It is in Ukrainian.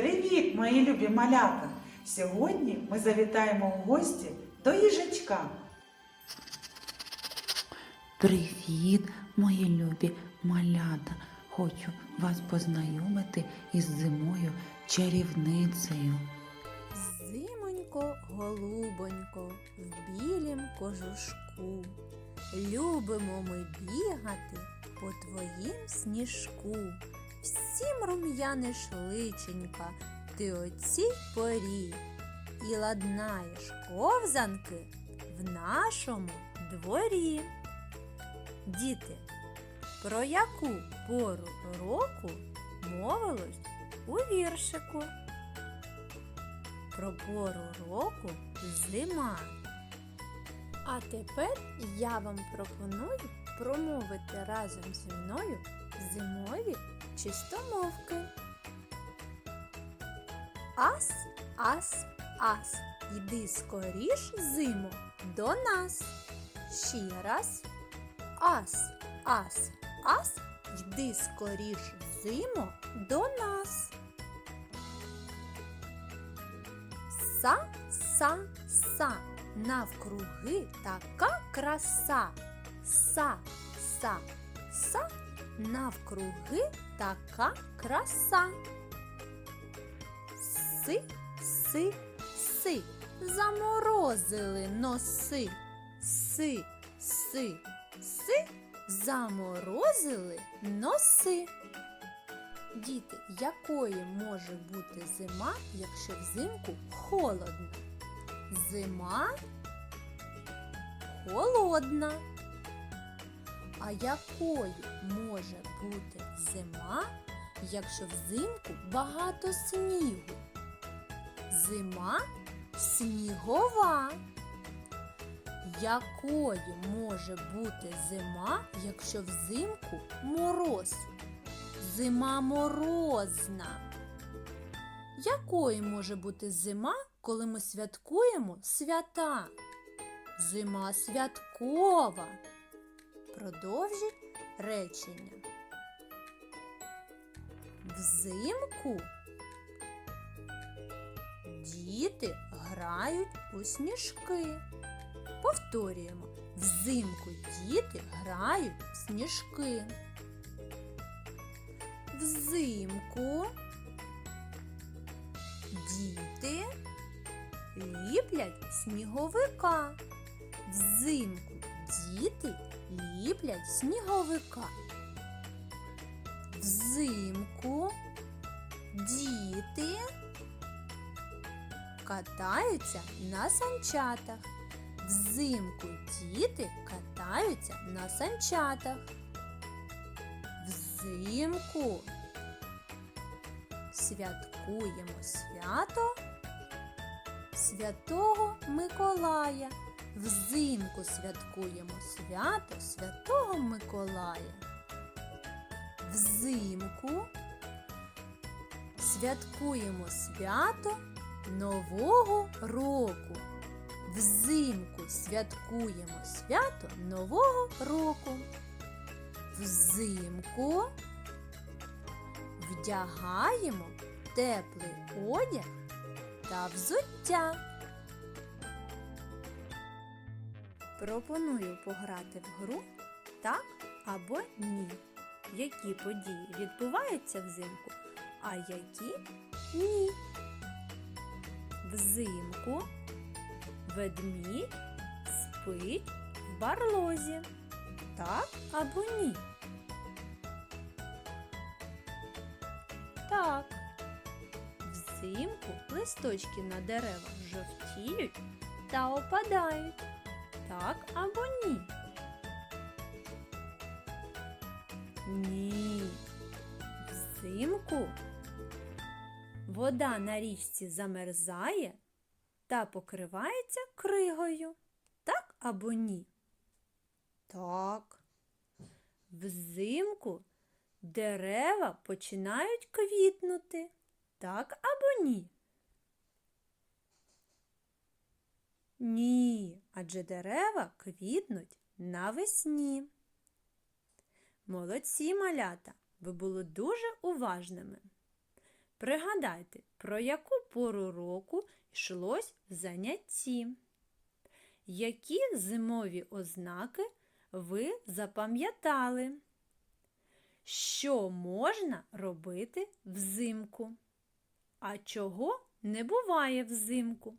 Привіт, мої любі малята! Сьогодні ми завітаємо в гості до їжачка. Привіт, мої любі малята! Хочу вас познайомити із зимою чарівницею. Зимонько, голубонько, в білім кожушку. Любимо ми бігати по твоїм сніжку. Всім рум'яниш личенька, ти о цій порі. І ладнаєш ковзанки в нашому дворі. Діти, про яку пору року мовилось у віршику? Про пору року зима. А тепер я вам пропоную промовити разом зі мною зимові чистомовки. Ас, ас, ас, йди скоріш зиму до нас. Ще раз. Ас, ас, ас, йди скоріш зиму до нас. Са, са, са, навкруги така краса. Са, са, са, навкруги така краса. Си, си, си, заморозили носи. Си, си, си, заморозили носи. Діти, якою може бути зима, якщо взимку холодно? Зима холодна. А якою може бути зима, якщо взимку багато снігу? Зима снігова. Якою може бути зима, якщо взимку мороз? Зима морозна. Якою може бути зима, коли ми святкуємо свята? Зима святкова. Продовжіть речення. Взимку діти грають у сніжки. Повторюємо. Взимку діти грають в сніжки. Взимку діти ліплять сніговика. Взимку діти ліплять сніговика. Взимку діти катаються на санчатах. Взимку діти катаються на санчатах. Взимку святкуємо свято Святого Миколая. Взимку святкуємо свято Святого Миколая. Взимку святкуємо свято Нового року. Взимку святкуємо свято Нового року. Взимку вдягаємо теплий одяг та взуття. Пропоную пограти в гру так або ні. Які події відбуваються взимку, а які ні. Взимку ведмідь спить в барлозі. Так або ні? Так. Взимку листочки на деревах жовтіють та опадають. Так або ні? Ні. Взимку вода на річці замерзає та покривається кригою. Так або ні? Так. Взимку дерева починають квітнути. Так або ні? Ні, адже дерева квітнуть навесні. Молодці малята, ви були дуже уважними. Пригадайте, про яку пору року йшлось в занятті. Які зимові ознаки ви запам'ятали? Що можна робити взимку? А чого не буває взимку?